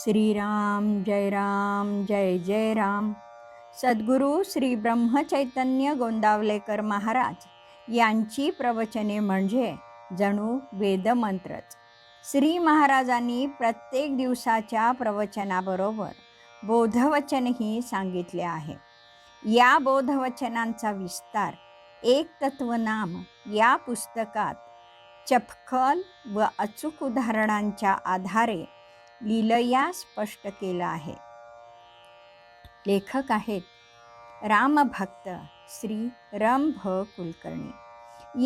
श्रीराम जय राम जय जय राम. सद्गुरू श्री ब्रह्मचैतन्य गोंदावलेकर महाराज यांची प्रवचने म्हणजे जणू वेदमंत्रच. श्री महाराजांनी प्रत्येक दिवसाच्या प्रवचनाबरोबर बोधवचनही सांगितले आहे. या बोधवचनांचा विस्तार एक तत्वनाम या पुस्तकात चपखल व अचूक उदाहरणांच्या आधारे लिलया स्पष्ट केलं आहे. लेखक आहेत रामभक्त श्री रम भ कुलकर्णी.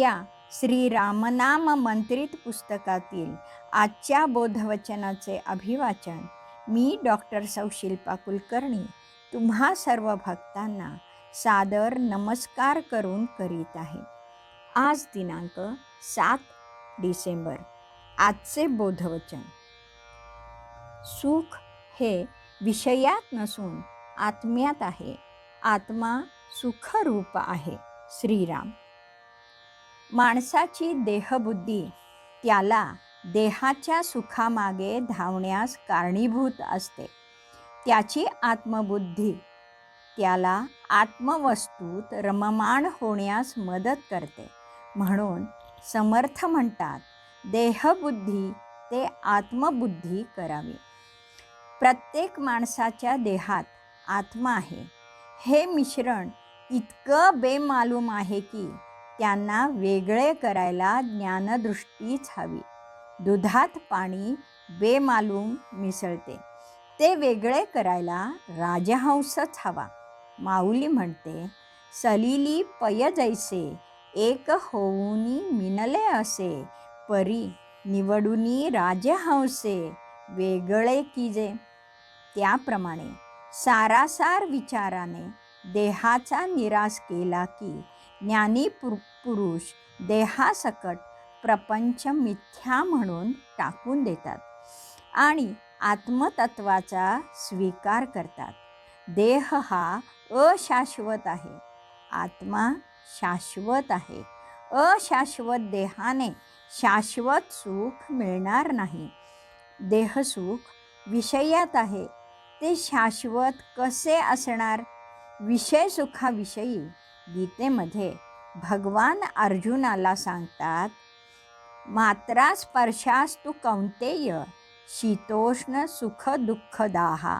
या श्री रामनाम मंत्रित पुस्तकातील आजच्या बोधवचनाचे अभिवाचन मी डॉक्टर सौशिल्पा कुलकर्णी तुम्हा सर्व भक्तांना सादर नमस्कार करून करीत आहे. आज दिनांक सात डिसेंबर आजचे बोधवचन. सुख हे विषयात नसून आत्म्यात आहे. आत्मा सुखरूप आहे. श्रीराम. माणसाची देहबुद्धी त्याला देहाच्या सुखामागे धावण्यास कारणीभूत असते. त्याची आत्मबुद्धी त्याला आत्मवस्तूत रममाण होण्यास मदत करते. म्हणून समर्थ म्हणतात देहबुद्धी ते आत्मबुद्धी करावी. प्रत्येक माणसाच्या देहात आत्मा आहे. हे मिश्रण इतकं बेमालूम आहे की त्यांना वेगळे करायला ज्ञानदृष्टीच हवी. दुधात पाणी बेमालूम मिसळते. ते वेगळे करायला राजहंसच हवा. माऊली म्हणते सलिली पय जैसे एक होऊनी मिनले असे परी निवडूनी राजहंसे वेगळे कीजे त्याप्रमाणे सारासार विचाराने देहाचा निराश केला की ज्ञानी पुर पुरुष देहासकट प्रपंच मिथ्या म्हणून टाकून देतात आणि आत्मतत्वाचा स्वीकार करतात. देह हा अशाश्वत आहे. आत्मा शाश्वत आहे. अशाश्वत देहाने शाश्वत सुख मिळणार नाही. देहसुख विषयात आहे. ते शाश्वत कसे असणार? विषय सुखाविषयी गीतेमध्ये भगवान अर्जुनाला सांगतात मात्रा स्पर्शास्तु कौंतेय शीतोष्ण सुख दुःखदाहा.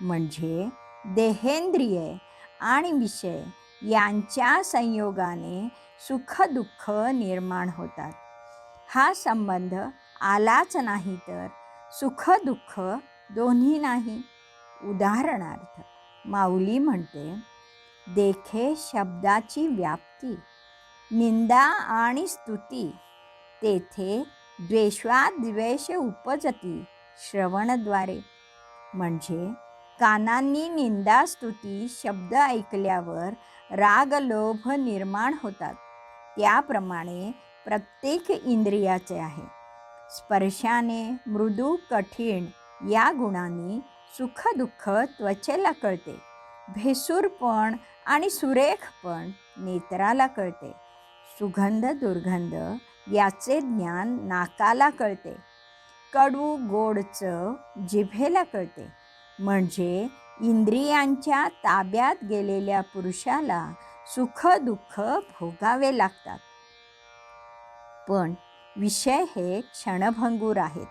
म्हणजे देहेंद्रिये आणि विषय यांच्या संयोगाने सुख दुःख निर्माण होतात. हा संबंध आलाच नाही तर सुख दुःख दोन्ही नाही. उदाहरणार्थ माऊली म्हणते देखे शब्दाची व्याप्ती निंदा आणि स्तुती तेथे द्वेषाद्वेष उपजती श्रवणद्वारे. म्हणजे कानांनी निंदा स्तुती शब्द ऐकल्यावर राग लोभ निर्माण होतात. त्याप्रमाणे प्रत्येक इंद्रियाचे आहे. स्पर्शाने मृदू कठीण या गुणांनी सुखदुःख त्वचेला कळते. भेसूरपण आणि सुरेखपण नेत्राला कळते. सुगंध दुर्गंध याचे ज्ञान नाकाला कळते. कडू गोडचं जिभेला कळते. म्हणजे इंद्रियांच्या ताब्यात गेलेल्या पुरुषाला सुख दुःख भोगावे लागतात. पण विषय हे क्षणभंगूर आहेत.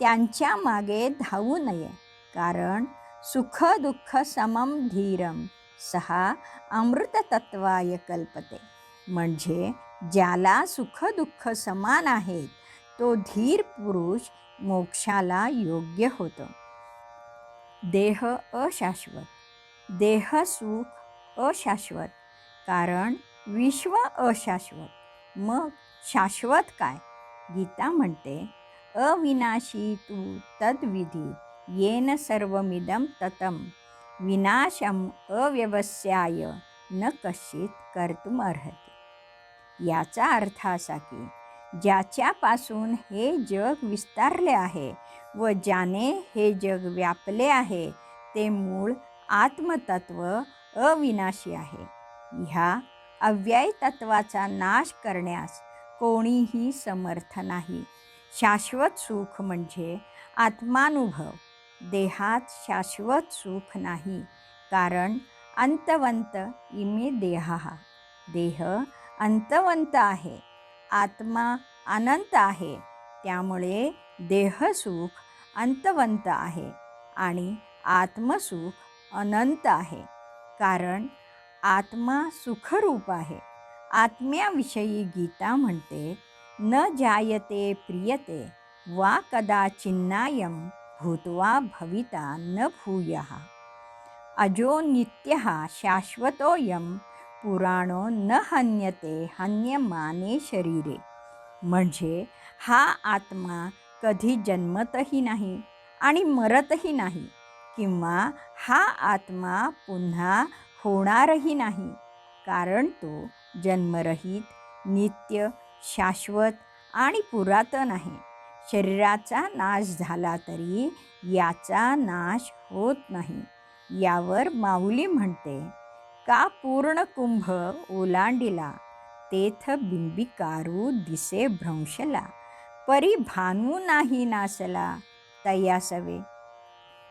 त्यांच्या मागे धावू नये. कारण सुख दुःख समम धीरम सहा अमृततत्वाय कल्पते. म्हणजे ज्याला सुख दुःख समान आहेत तो धीर पुरुष मोक्षाला योग्य होतो. देह अशाश्वत देह सुख अशाश्वत कारण विश्व अशाश्वत मग शाश्वत काय? गीता म्हणते अविनाशी तू तद्विधी येन सर्वमिदं ततं। विनाशम अव्यवस्याय न कश्चित कर्तुम अर्हते। याचा अर्थ असा की ज्याच्यापासून हे जग विस्तारले आहे व ज्याने हे जग व्यापले आहे ते मूळ आत्मतत्व अविनाशी आहे। ह्या अव्यय तत्वाचा नाश करण्यास कोणीही समर्थ नाही। शाश्वत सुख म्हणजे आत्मानुभव। देहात शाश्वत सुख नाही. कारण अंतवंत इमे देहा. देह अंतवंत आहे. आत्मा अनंत आहे. त्यामुळे देहसुख अंतवंत आहे आणि आत्मसुख अनंत आहे. कारण आत्मा सुखरूप आहे. आत्म्याविषयी गीता म्हणते न जायते प्रियते वा कदाचिन्नायम भूत्वा भविता न भूयः। अजो नित्यः शाश्वतोऽयं पुराणो न हन्यते हन्यमाने शरीरे। म्हणजे हा आत्मा कधी जन्मतही नाही आणि मरतही नाही किंवा हा आत्मा पुन्हा होणारही नाही कारण तो जन्मरहित नित्य शाश्वत आणि पुरातन आहे। शरीराचा नाश झाला तरी याचा नाश होत नाही. यावर माऊली म्हणते का पूर्ण कुंभ ओलांडिला? तेथ बिंबिकारू दिसे भ्रंशला. परी भानू नाही नासला. तयासवे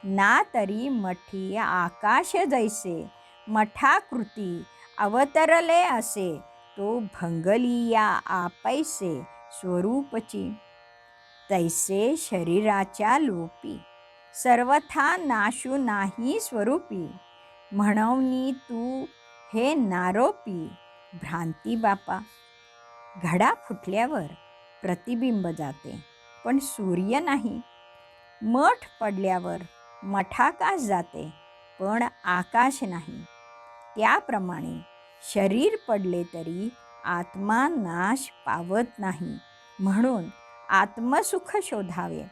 ना तरी मठी आकाश जैसे मठाकृती अवतरले असे तो भंगलिया आपैसे स्वरूपची. तैसे शरीराच्या लोपी. सर्वथा नाशू नाही स्वरूपी. म्हणवनी तू हे नारोपी. भ्रांती बापा. घडा फुटल्यावर प्रतिबिंब जाते पण सूर्य नाही. मठ पडल्यावर मठाकाश जाते पण आकाश नाही. त्याप्रमाणे शरीर पडले तरी आत्मा नाश पावत नाही. म्हणून आत्मसुख शोधावे.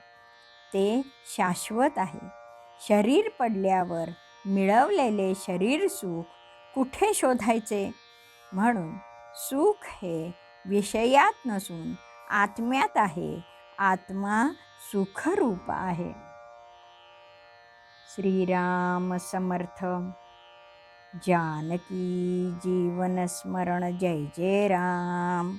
ते शाश्वत आहे. शरीर पडल्यावर मिळवलेले शरीर सुख कुठे शोधायचे? म्हणून सुख हे विषयात नसून आत्म्यात आहे. आत्मा सुखरूप आहे. श्रीराम समर्थ. जानकी जीवन स्मरण. जय जय राम.